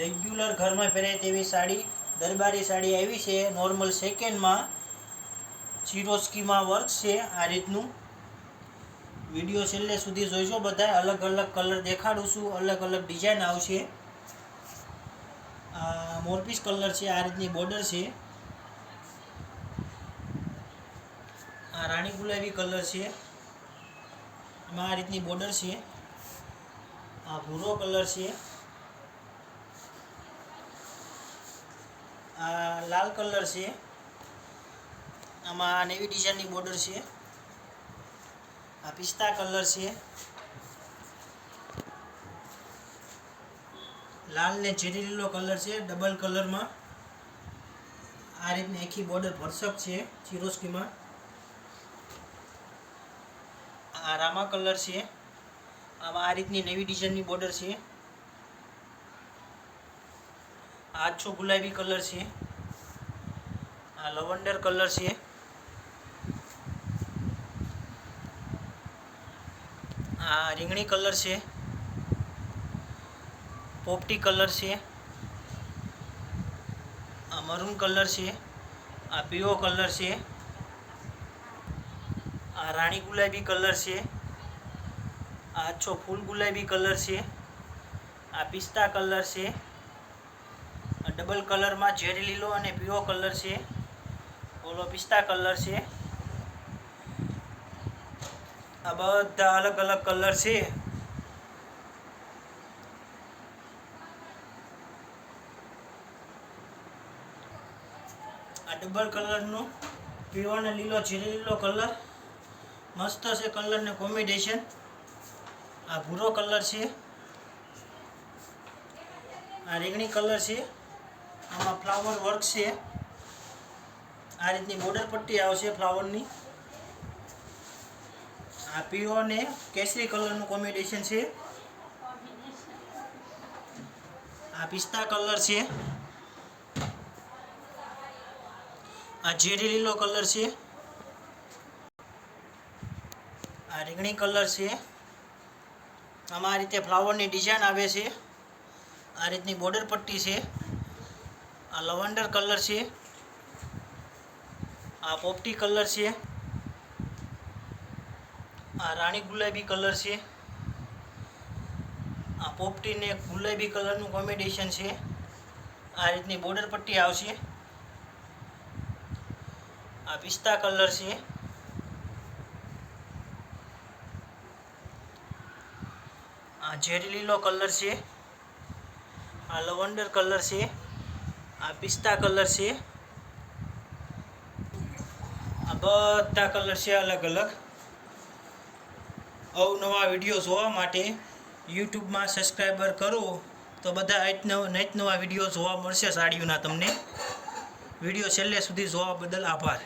Regular ઘરમાં પહેરાય તેવી સાડી, દરબારી સાડી આવી છે. નોર્મલ સેકન્ડમાં ચિરોસ્કીમાં વર્ક છે. આ રીતનું વીડિયો છેલ્લે સુધી જોઈજો બધા અલગ અલગ કલર દેખાડું છું. અલગ અલગ ડિઝાઇન આવશે. આ મોરપીસ કલર છે. આ રીતની બોર્ડર છે. આ રાણી ગુલાબી કલર છે. એમાં આ રીતની બોર્ડર છે. આ ભૂરો કલર છે. આ લાલ કલર છે. આમાં નેવી ડિઝાઇનની બોર્ડર છે. આ પિસ્તા કલર છે. લાલ ને ઝેરી લીલો કલર છે, ડબલ કલરમાં. આ રીતની આખી બોર્ડર ભરસક છે, ચિરોસ્કીમાં. આ રામા કલર છે. આમાં આ રીતની નવી ડિઝાઇનની બોર્ડર છે આ આછો ગુલાબી કલર છે આ લવંડર કલર છે આ રીંગણી કલર છે પોપટી કલર છે આ મરૂન કલર છે આ પીળો કલર છે આ રાણી ગુલાબી કલર છે આ આછો ફૂલ ગુલાબી કલર છે આ પિસ્તા કલર છે આ ડબલ કલરમાં ઝેરી લીલો અને પીળો કલર છે. ઓલો પિસ્તા કલર છે. આ બધા અલગ અલગ કલર છે. આ ડબલ કલરનો પીળો અને લીલો, ઝીરી લીલો કલર. મસ્ત છે કલર ને કોમ્બિનેશન. આ ભૂરો કલર છે. આ રીંગણી કલર છે. આમાં ફ્લાવર વર્ક છે. આ રીતની બોર્ડર પટ્ટી આવશે ફ્લાવરની આ પીળો અને કેસરી કલરનું કોમ્બિનેશન છે. આ પિસ્તા કલર છે. આ ઝેરી લીલો કલર છે. આ રીંગણી કલર છે. આમાં આ રીતે ફ્લાવરની ડિઝાઇન આવે છે. આ રીતની બોર્ડર પટ્ટી છે. આ લવંડર કલર છે. આ પોપટી કલર છે. આ રાણી ગુલાબી કલર છે. આ પોપટીને ગુલાબી કલરનું કોમ્બિનેશન છે. આ રીતની બોર્ડર પટ્ટી આવશે. આ પિસ્તા કલર છે. આ ઝેરી લીલો કલર છે. આ લવંડર કલર છે. આ પિસ્તા કલર છે. આ બધા કલર છે અલગ અલગ. અવનવા વીડિયો જોવા માટે યુટ્યુબમાં સબસ્ક્રાઈબર કરો તો બધા નવા વીડિયો જોવા મળશે સાડીઓના તમને. વીડિયો છેલ્લે સુધી જોવા બદલ આભાર.